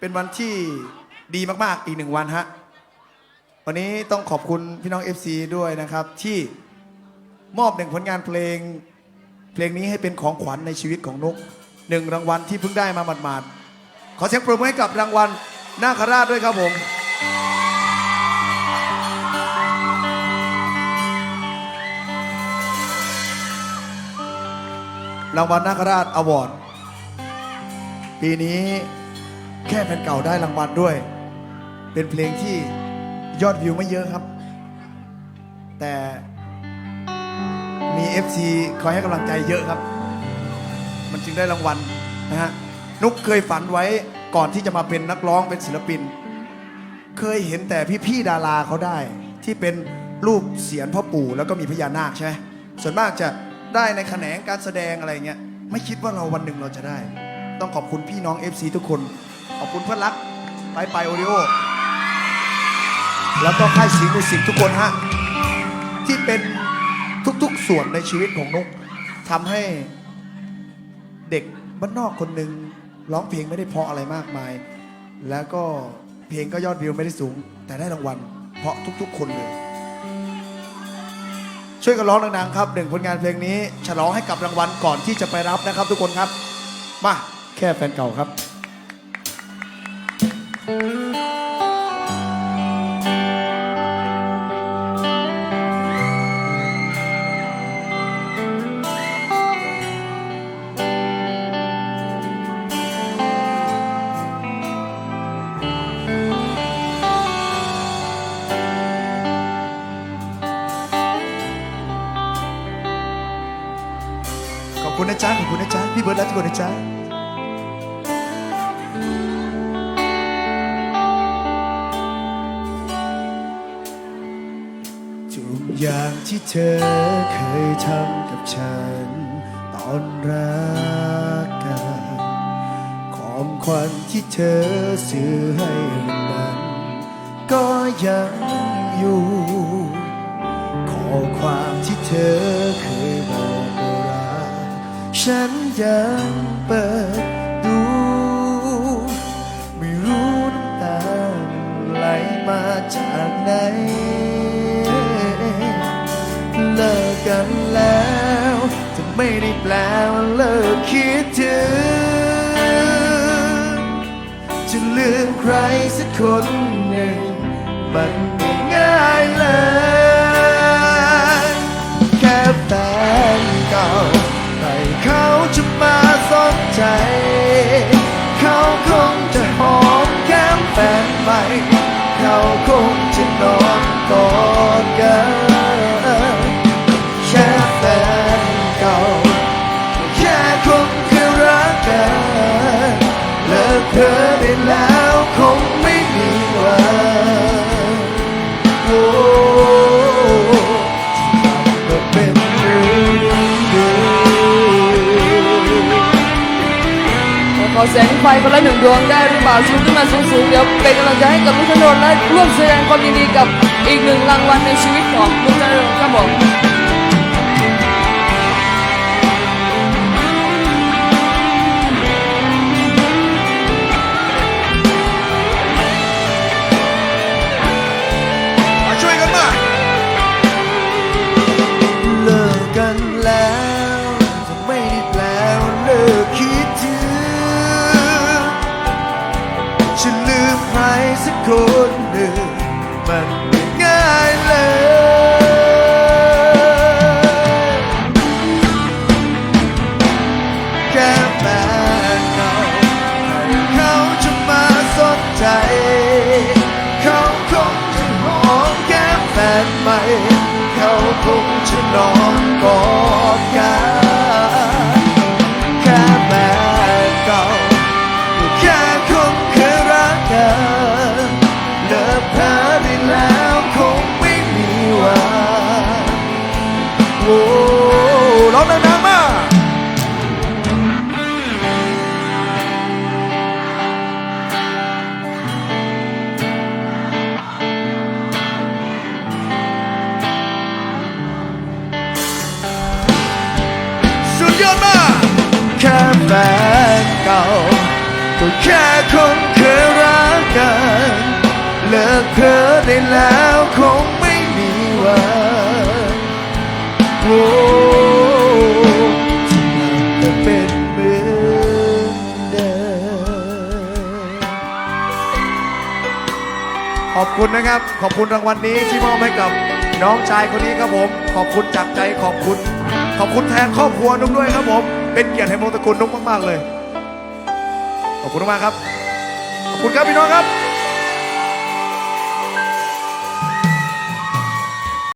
เป็นวันที่ดีมากๆอีกหนึ่งวันฮะวันนี้ต้องขอบคุณพี่น้อง FC ด้วยนะครับ ที่มอบหนึ่งผลงานเพลง เพลงนี้ให้เป็นของขวัญในชีวิตของนุกหนึ่งรางวัลที่เพิ่งได้มาหมาดๆขอเสียงปรบมือให้กับรางวัลนาคราชด้วยครับผม รางวัลนาคราชอวอร์ดปีนี้ แค่แผ่นเก่าได้รางวัลด้วย เป็นเพลงที่ยอดวิวไม่เยอะครับ แต่มี FC คอยให้กำลังใจเยอะครับ มันจึงได้รางวัลนะฮะนุกเคยฝันไว้ก่อนที่จะมาเป็นนักร้องเป็นศิลปิน เคยเห็นแต่พี่ๆดาราเขาได้ ที่เป็นรูปเสียนพ่อปู่แล้วก็มีพญานาคใช่ไหมส่วนมากจะได้ในแขนงการแสดงอะไรเงี้ยไม่คิดว่าเราวันหนึ่งเราจะได้ ต้องขอบคุณพี่น้อง FC ทุกคน ขอบคุณเพื่อนรักไปไปโอริโอแล้วก็ค่ายสีมิวสิกทุกคนฮะ ที่เป็นทุกๆส่วนในชีวิตของนุกทำให้เด็กบ้านนอกคนหนึ่งร้องเพลงไม่ได้เพราะอะไรมากมาย แล้วก็เพลงก็ยอดวิวไม่ได้สูง แต่ได้รางวัล เพราะทุกๆ คนเลย ช่วยกันร้องดังๆครับหนึ่งผลงานเพลงนี้ ฉลองให้กับรางวัลก่อนที่จะไปรับนะครับ ทุกคนครับ มาแค่แฟนเก่าครับ ขอบคุณนะจ๊ะขอบคุณนะจ๊ะพี่เบิร์ดและทุกคนนะจ๊ะ อย่างที่เธอเคยทำกับฉัน ตอนรักกันของขวัญที่เธอซื้อให้นั้น ก็ยังอยู่ข้อความที่เธอเคยบอกว่ารักฉันยังเปิดดูไม่รู้น้ำตาไหลมาจากไหน กันแล้วจะไม่ได้แปลว่าเลิกคิดถึงจะลืมใครสักคนหนึ่ง มันไม่ง่ายเลยแค่แฟนเก่าใครเขาจะมาสนใจ เธอได้แล้วคงไม่มีวันโอ้ก็เป็นเรื่องดีขอแสงไฟคนละหนึ่งดวงได้หรือเปล่าชูขึ้นมาสูงๆ เดี๋ยวเป็นกำลังใจให้กับลุงธนนท์และร่วมแสดงความยินดีกับอีกหนึ่งรางวัลในชีวิตของลุงธนนท์ครับผม คนหนึ่งมันไม่ง่ายเลยแค่แฟนเก่าใครเขาจะมาสนใจ เขาคงจะหอมแก้มแฟนใหม่ เขาคงจะนอน ยอดมากแค่แฟนเก่าก็แค่คนเคยรักกันเลิกเธอได้แล้วคงไม่มีวันโอ้จะเป็นเหมือนเดิมขอบคุณนะครับ ขอบคุณรางวัลนี้ที่มอบให้กับน้องชายคนนี้ครับผม ขอบคุณจากใจขอบคุณ ขอบคุณแทนครอบครัวนุ๊กด้วยครับผม เป็นเกียรติให้มงตระกูลนุ๊กมาก ๆ เลย ขอบคุณมากครับ ขอบคุณครับพี่น้องครับ